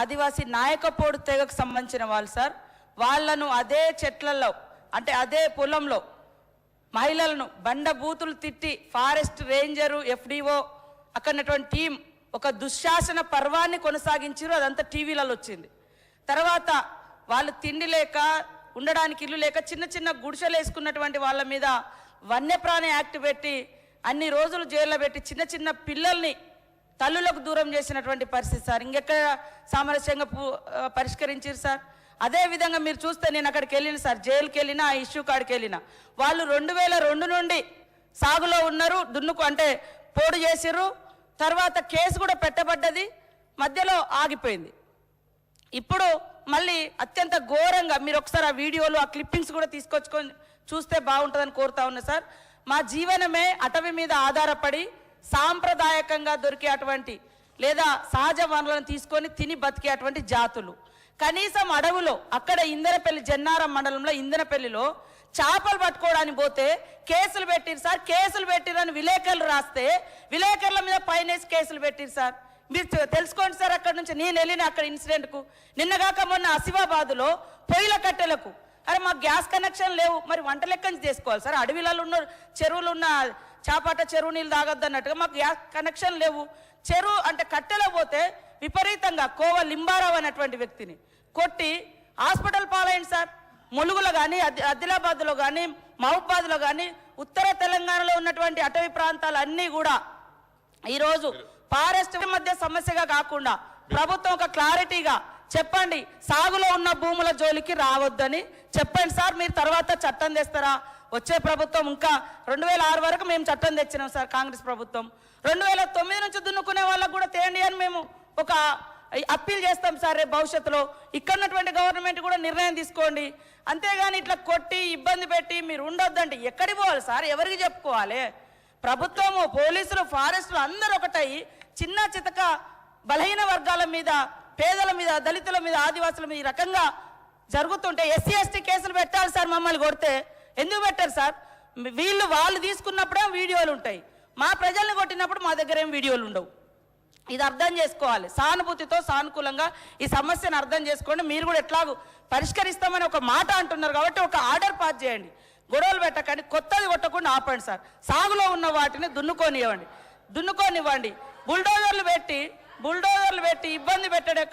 ఆదివాసీ నాయకపోడు తెగకు సంబంధించిన వాళ్ళు సార్. వాళ్ళను అదే చెట్లలో అంటే అదే పొలంలో మహిళలను బండ బూతులు తిట్టి ఫారెస్ట్ రేంజరు ఎఫ్డిఓ అక్కడ టీం ఒక దుశ్శాసన పర్వాన్ని కొనసాగించారు అదంతా టీవీలలో వచ్చింది. తర్వాత వాళ్ళు తిండి లేక ఉండడానికి ఇల్లు లేక చిన్న చిన్న గుడిసెలు వేసుకున్నటువంటి వాళ్ళ మీద వన్యప్రాణి యాక్ట్ పెట్టి అన్ని రోజులు జైల్లో పెట్టి చిన్న చిన్న పిల్లల్ని తల్లులకు దూరం చేసినటువంటి పరిస్థితి సార్. ఇంకెక్కడ సామరస్యంగా పరిష్కరించారు సార్? అదే విధంగా మీరు చూస్తే నేను అక్కడికి వెళ్ళిన సార్ జైలుకి వెళ్ళినా ఆ ఇష్యూ కాడికి వెళ్ళినా వాళ్ళు రెండు వేల రెండు నుండి సాగులో ఉన్నారు దున్నుకు అంటే పోడు చేసిర్రు తర్వాత కేసు కూడా పెట్టబడ్డది మధ్యలో ఆగిపోయింది. ఇప్పుడు మళ్ళీ అత్యంత ఘోరంగా మీరు ఒకసారి ఆ వీడియోలు ఆ క్లిప్పింగ్స్ కూడా తీసుకొచ్చుకొని చూస్తే బాగుంటుందని కోరుతా ఉన్నా సార్. మా జీవనమే అటవీ మీద ఆధారపడి సాంప్రదాయకంగా దొరికే అటువంటి లేదా సహజ వనరులను తీసుకొని తిని బతికే అటువంటి జాతులు. కనీసం అడవులో అక్కడ ఇందనపల్లి జన్నారం మండలంలో ఇందనపల్లిలో చేపలు పట్టుకోవడానికి పోతే కేసులు పెట్టిరు సార్ కేసులు పెట్టిరని విలేకరులు రాస్తే విలేకరుల మీద పైనేసి కేసులు పెట్టిరు సార్. మీరు తెలుసుకోండి సార్ అక్కడ నుంచి నేను వెళ్ళిన అక్కడ ఇన్సిడెంట్కు. నిన్నగాక మొన్న అసిఫాబాద్లో పొయ్యిల కట్టెలకు అరే మాకు గ్యాస్ కనెక్షన్ లేవు. మరి వంట లెక్క నుంచి చేసుకోవాలి సార్. అడవిలలో ఉన్న చెరువులు ఉన్న చాపాట చెరువు నీళ్ళు తాగొద్దు అన్నట్టుగా మాకు గ్యాస్ కనెక్షన్ లేవు. చెరువు అంటే కట్టెలో పోతే విపరీతంగా కోవ లింబారావు అనేటువంటి వ్యక్తిని కొట్టి హాస్పిటల్ పాలైంది సార్. ములుగులో కానీ ఆదిలాబాద్లో కానీ మహబాద్లో కానీ ఉత్తర తెలంగాణలో ఉన్నటువంటి అటవీ ప్రాంతాలు అన్నీ కూడా ఈరోజు ఫారెస్ట్ మధ్య సమస్యగా కాకుండా ప్రభుత్వం ఒక క్లారిటీగా చెప్పండి సాగులో ఉన్న భూముల జోలికి రావద్దని. చెప్పండి సార్ మీరు తర్వాత చట్టం తెస్తారా? వచ్చే ప్రభుత్వం ఇంకా రెండు వేల ఆరు వరకు మేము చట్టం తెచ్చినాం సార్ కాంగ్రెస్ ప్రభుత్వం. రెండు వేల తొమ్మిది నుంచి దున్నుకునే వాళ్ళకు కూడా తేండి అని మేము ఒక అప్పీల్ చేస్తాం సార్ రేపు భవిష్యత్తులో. ఇక్కడ ఉన్నటువంటి గవర్నమెంట్ కూడా నిర్ణయం తీసుకోండి. అంతేగాని ఇట్లా కొట్టి ఇబ్బంది పెట్టి మీరు ఉండొద్దంటే ఎక్కడికి పోవాలి సార్? ఎవరికి చెప్పుకోవాలి? ప్రభుత్వము పోలీసులు ఫారెస్టులు అందరూ ఒకటై చిన్న చితక బలహీన వర్గాల మీద పేదల మీద దళితుల మీద ఆదివాసుల మీద ఈ రకంగా జరుగుతుంటే ఎస్సీ ఎస్టీ కేసులు పెట్టాలి సార్ మమ్మల్ని కొడితే. ఎందుకు పెట్టారు సార్? వీళ్ళు వాళ్ళు తీసుకున్నప్పుడే వీడియోలు ఉంటాయి. మా ప్రజల్ని కొట్టినప్పుడు మా దగ్గర ఏం వీడియోలు ఉండవు. ఇది అర్థం చేసుకోవాలి. సానుభూతితో సానుకూలంగా ఈ సమస్యను అర్థం చేసుకోండి. మీరు కూడా ఎట్లాగూ పరిష్కరిస్తామని ఒక మాట అంటున్నారు కాబట్టి ఒక ఆర్డర్ పాస్ చేయండి. గొడవలు పెట్టకండి. కొత్తది కొట్టకుండా ఆపండి సార్. సాగులో ఉన్న వాటిని దున్నుకోనివ్వండి. దున్నుకోనివ్వండి. బుల్డోజర్లు పెట్టి బుల్డోజర్లు పెట్టి ఇబ్బంది పెట్టడం